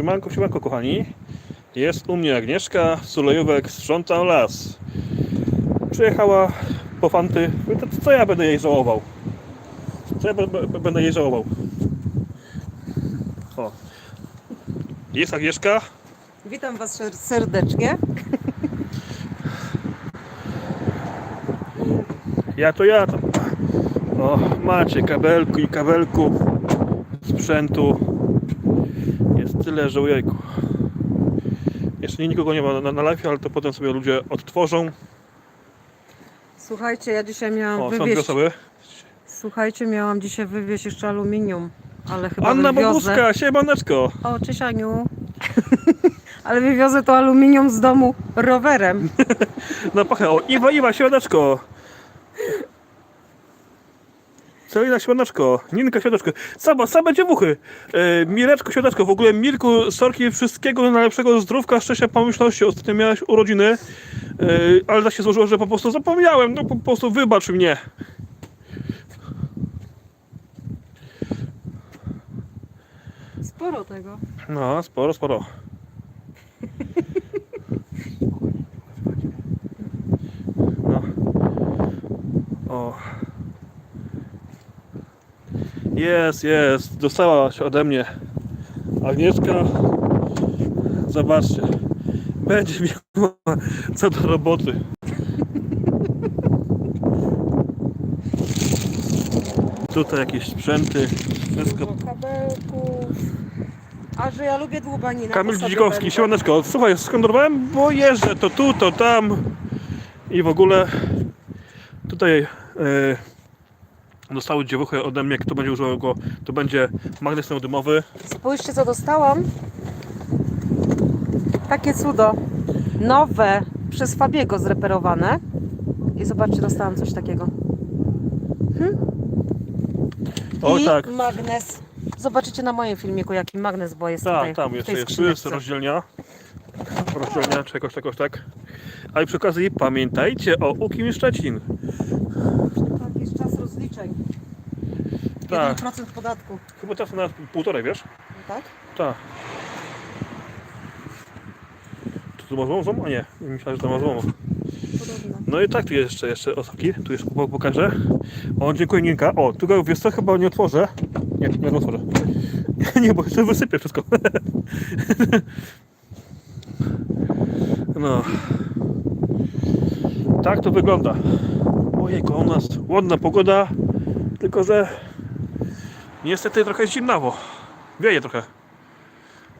Siemanko, siemanko kochani. Jest u mnie Agnieszka, Sulejówek sprzątał las. Przyjechała po fanty. Co ja będę jej żałował? Co ja będę jej żałował? O. Jest Agnieszka. Witam Was ser- serdecznie. Ja to ja to. O, macie kabelku i kabelku sprzętu. Tyle, że ojejku. Jeszcze nikogo nie ma na, na live, ale to potem sobie ludzie odtworzą. Słuchajcie, ja dzisiaj miałam O, są dwie wywieźć. osoby. Słuchajcie, miałam dzisiaj wywieźć jeszcze aluminium, ale chyba Anna wywiozę. Boguska, siemaneczko. O, cześć Aniu. ale wywiozę to aluminium z domu rowerem. No pachę, o, Iwa, Iwa, siemaneczko. Celina, siemaneczko. Ninka, siemaneczko. Same, same dziewuchy. E, Mireczko, siemaneczko. W ogóle Mirku, sorki, wszystkiego najlepszego, zdrówka, szczęścia, pomyślności. Ostatnio miałeś urodziny, e, ale tak się złożyło, że po prostu zapomniałem. No po prostu wybacz mnie. Sporo tego. No, sporo, sporo. No. O. Jest, jest. Dostałaś ode mnie Agnieszka. Zobaczcie. Będzie miała co do roboty. Tutaj jakieś sprzęty. Wszystko Dużo kabelków. A że ja lubię dłubanina. Kamil to sobie Dzikowski, będę. siemaneczko. Słuchaj, skądowałem, bo jeżdżę to tu, to tam i w ogóle tutaj e, dostały dziewuchy ode mnie, kto będzie używał go, to będzie magnes neodymowy. Spójrzcie, co dostałam. Takie cudo. Nowe, przez Fabiego zreperowane. I zobaczcie, dostałam coś takiego. O I tak, magnes. Zobaczycie na moim filmiku, jaki magnes, bo jest tutaj tak, tam w jeszcze tej jest, tu jest skrzyneczce. rozdzielnia. Rozdzielnia, czy jakoś, jakoś tak. A i przy okazji pamiętajcie o Ukim Szczecin. Tak, jest czas rozliczeń. Tak, 1% podatku. chyba teraz na półtorej, wiesz? Tak? Tak. Czy to ma złą? A nie, myślałem, że to ma. Podobno. No i tak, tu jest jeszcze, jeszcze osobki, tu jeszcze po- pokażę. O, dziękuję Ninka. O, tu go, wiesz co, chyba nie otworzę. Nie, nie otworzę. Nie, bo jeszcze wysypię wszystko. No. Tak to wygląda. Ojejku, u nas ładna pogoda, tylko że niestety trochę zimnawo. Wieje trochę.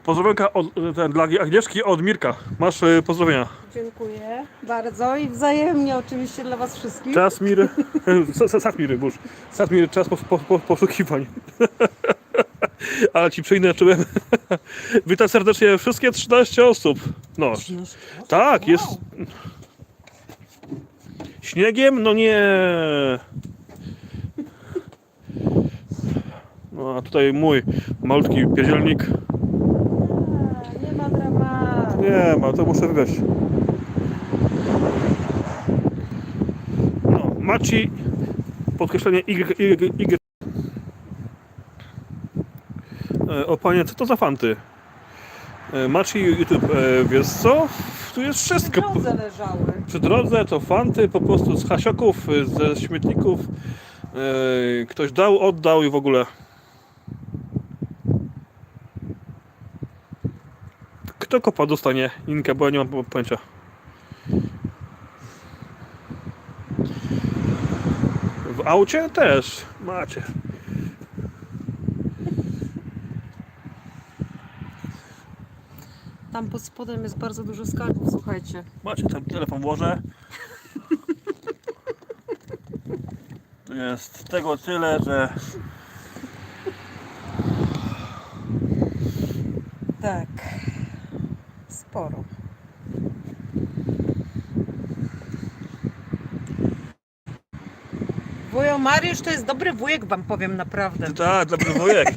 Pozdrowionka od, ten, dla Agnieszki od Mirka. Masz y, pozdrowienia. Dziękuję bardzo i wzajemnie oczywiście dla Was wszystkich. Czasmir, Satmir, burz. Satmir, czas po, po, po, poszukiwań. Ale ci przyinaczyłem. Witam serdecznie wszystkie 13 osób. No, tak, jest. Śniegiem? No nie. No, a tutaj mój malutki pierdzielnik. Nie ma dramatu. Nie ma, to muszę wybrać. No, Maci, podkreślenie Y, Y, Y. O panie, co to za fanty? E, Maci YouTube, e, wiesz co? Tu jest Przy wszystko. drodze leżały. Przy drodze to fanty po prostu z hasioków, e, ze śmietników. E, Ktoś dał, oddał i w ogóle. Kto kopa dostanie Inkę, bo ja nie mam po- pojęcia. W aucie też macie. Tam pod spodem jest bardzo dużo skarbów, słuchajcie. Macie tam telefon włożę. Tu jest tego tyle, że Tak. Sporo. Wujo Mariusz to jest dobry wujek, wam powiem naprawdę. tak, dobry wujek.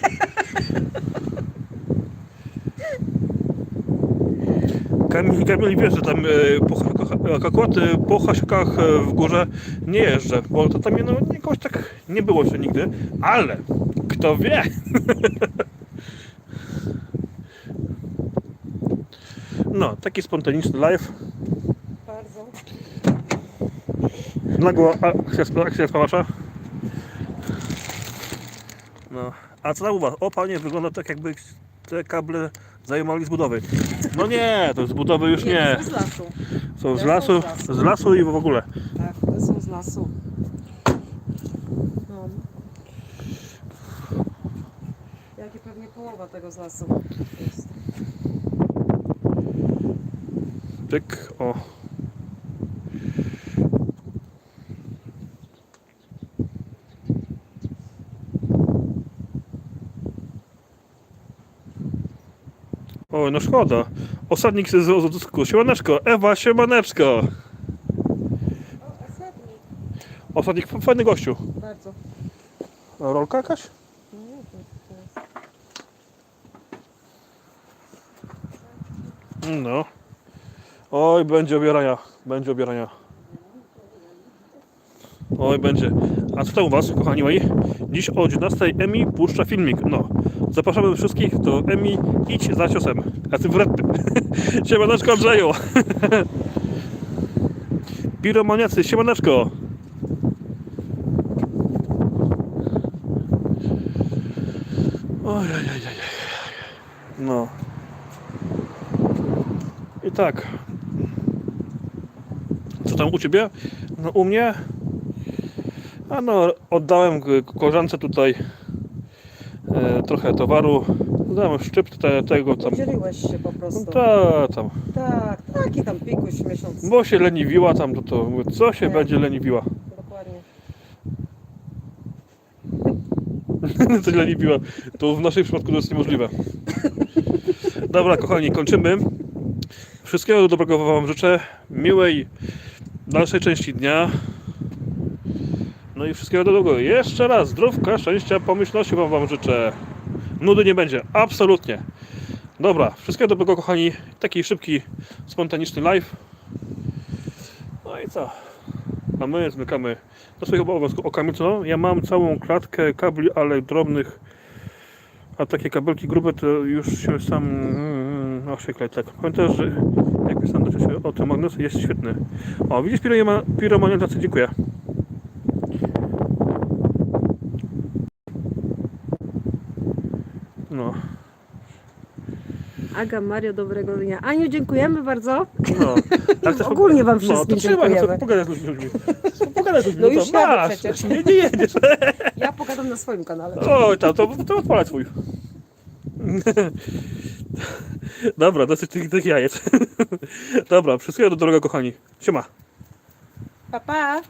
Kamil, Kamil wie, że tam e, po, ha- akurat e, po hasiakach e, w górze nie jeżdżę, bo to tam no, jakoś tak nie było jeszcze nigdy, ale kto wie. No, taki spontaniczny live. Bardzo. Nagła akcja, akcja spawacza. No, a co tam u was? O panie, wygląda tak jakby te kable zajmowali z budowy. No nie, to z budowy już nie. to są z lasu. Są z lasu, z lasu. z lasu i w ogóle. Tak, to są z lasu. No. Jak i pewnie połowa tego z lasu jest. Tyk, o. Oj, no szkoda. Osadnik z Złotosku. Siemaneczko. Ewa, siemaneczko. Osadnik, f- fajny gościu. Bardzo. A Rolka jakaś? No. Oj, będzie obierania. Będzie obierania. Oj, będzie. A tam u Was, kochani moi? Dziś o 11 Emi puszcza filmik. No. Zapraszamy wszystkich do Emi. Idź za ciosem. A ty wredny. Siemaneczko Andrzeju. Piromaniacy, siemaneczko. Oj, oj, oj, oj. No. I tak. Co tam u Ciebie? No u mnie? A no, oddałem koleżance tutaj e, trochę towaru. Dałem szczyp te, tego tam. Podzieliłeś się po No prostu. ta, tam. Tak, taki tam pikuś miesiąc. Bo się leniwiła tam, to to mówię, co się Nie. będzie leniwiła? Dokładnie. Coś leniwiła. To w naszym przypadku to jest niemożliwe. Dobra, kochani, kończymy. Wszystkiego dobrego Wam życzę. Miłej dalszej części dnia. No i wszystkiego dobrego. Jeszcze raz zdrówka, szczęścia, pomyślności Wam, wam życzę. Nudy nie będzie, absolutnie. Dobra, wszystkiego dobrego, kochani. Taki szybki, spontaniczny live. No i co? A my zmykamy do swoich obowiązków. O Kamilco, ja mam całą klatkę kabli, ale drobnych, a takie kabelki grube to już się sam mm, oświetlać. Tak. Że jak pisałem do ciebie o tym magnesy jest świetny. O, widzisz piroma- piromaniacy, dziękuję. No, Aga, Mario, dobrego dnia. Aniu, dziękujemy bardzo. no. Ale też- Ogólnie wam No, to wszystkim trzymaj, no, dziękujemy. co, pogadaj z ludźmi. Pogadaj z ludźmi, No to już jadę masz. przecież. Nie, nie jedziesz. Ja pogadam na swoim kanale. Oj, to, to, to odpalaj swój. Dobra, dosyć tych, tych jajec. Dobra, wszystkiego do droga kochani. Siema. Pa, pa.